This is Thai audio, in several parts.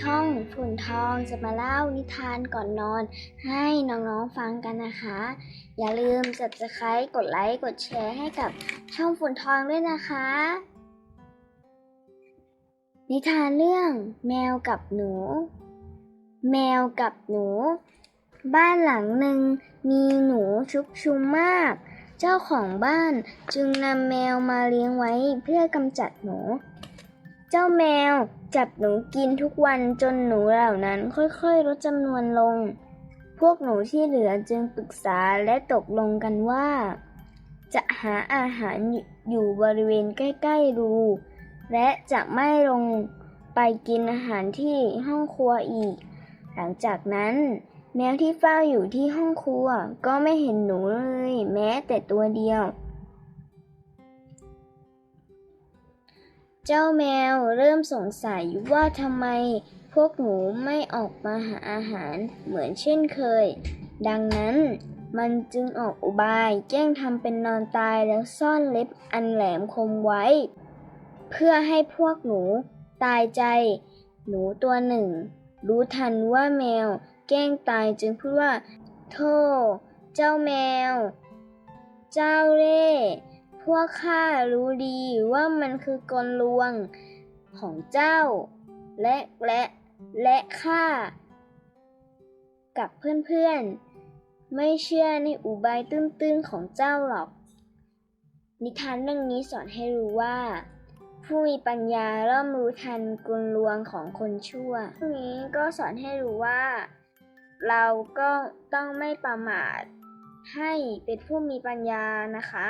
ช่องฝุ่นทองจะมาเล่านิทานก่อนนอน ให้น้องๆฟังกันนะคะ อย่าลืม subscribe กดไลค์ กดแชร์ให้กับช่องฝุ่นทองด้วยนะคะ นิทานเรื่องแมวกับหนู แมวกับหนู บ้านหลังหนึ่งมีหนูชุกชุมมาก เจ้าของบ้านจึงนำแมวมาเลี้ยงไว้เพื่อกำจัดหนู เจ้าแมวจับหนูกินทุกวันจนหนูเหล่านั้นค่อยๆลดจำนวนลง พวกหนูที่เหลือจึงปรึกษาและตกลงกันว่า จะหาอาหารอยู่บริเวณใกล้ๆรู และจะไม่ลงไปกินอาหารที่ห้องครัวอีก หลังจากนั้น แมวที่เฝ้าอยู่ที่ห้องครัวก็ไม่เห็นหนูเลย แม้แต่ตัวเดียว เจ้าแมวเริ่มสงสัยว่าทำไมพวกหนูไม่ออกมาหาอาหารเหมือนเช่นเคย ดังนั้นมันจึงออกอุบายแกล้งทำเป็นนอนตายแล้วซ่อนเล็บอันแหลมคมไว้ เพื่อให้พวกหนูตายใจ หนูตัวหนึ่ง รู้ทันว่าแมวแกล้งตายจึงพูดว่า โธ่เจ้าแมว เจ้าเล่ พวกข้ารู้ดีว่ามันคือกลลวงของเจ้า และและและข้ากับเพื่อนๆ ไม่เชื่อในอุบายตื้นๆของเจ้าหรอก นิทานเรื่องนี้สอนให้รู้ว่า ผู้มีปัญญาเริ่มรู้ทันกลลวงของคนชั่วเรื่องนี้ก็สอนให้รู้ว่า เราก็ต้องไม่ประมาทให้เป็นผู้มีปัญญานะคะ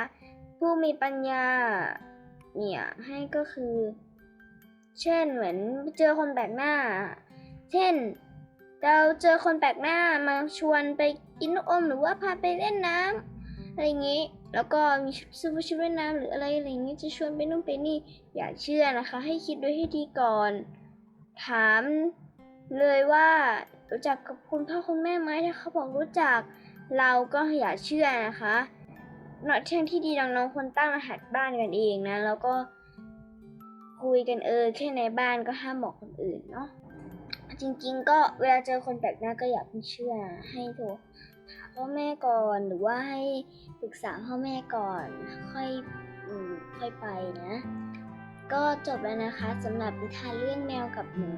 ผู้มีปัญญา เนี่ยให้ก็คือ เช่นเหมือนเจอคนแปลกหน้า เช่น เราเจอคนแปลกหน้ามาชวนไปกินอมหรือว่าพาไปเล่นน้ำอะไรอย่างนี้ แล้วก็มีซื้อชุดว่ายน้ำหรืออะไรอะไรอย่างนี้จะชวนไปนู่นไปนี่อย่าเชื่อนะคะ ให้คิดด้วยให้ดีก่อน ถามเลยว่ารู้จักกับคุณพ่อคุณแม่ไหมถ้าเขาบอกรู้จัก เราก็อย่าเชื่อนะคะ เนาะทางที่ดีน้องๆควรตั้งรหัสบ้านกันเองนะ แล้วก็คุยกันเออแค่ในบ้านก็ห้ามบอกคนอื่นเนาะจริงๆ ก็เวลาเจอคนแปลกหน้าก็อย่าเพิ่งเชื่อให้โทรหาพ่อแม่ก่อนหรือว่าให้ปรึกษาพ่อแม่ก่อน ค่อยอืมค่อยไปนะ ก็จบแล้วนะคะสำหรับนิทานเรื่องแมวกับหนู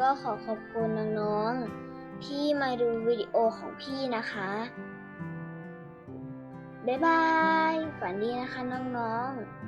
ก็ขอขอบคุณน้องๆที่มาดูวิดีโอของพี่นะคะ บ๊ายบาย ฝันดีนะคะน้องๆ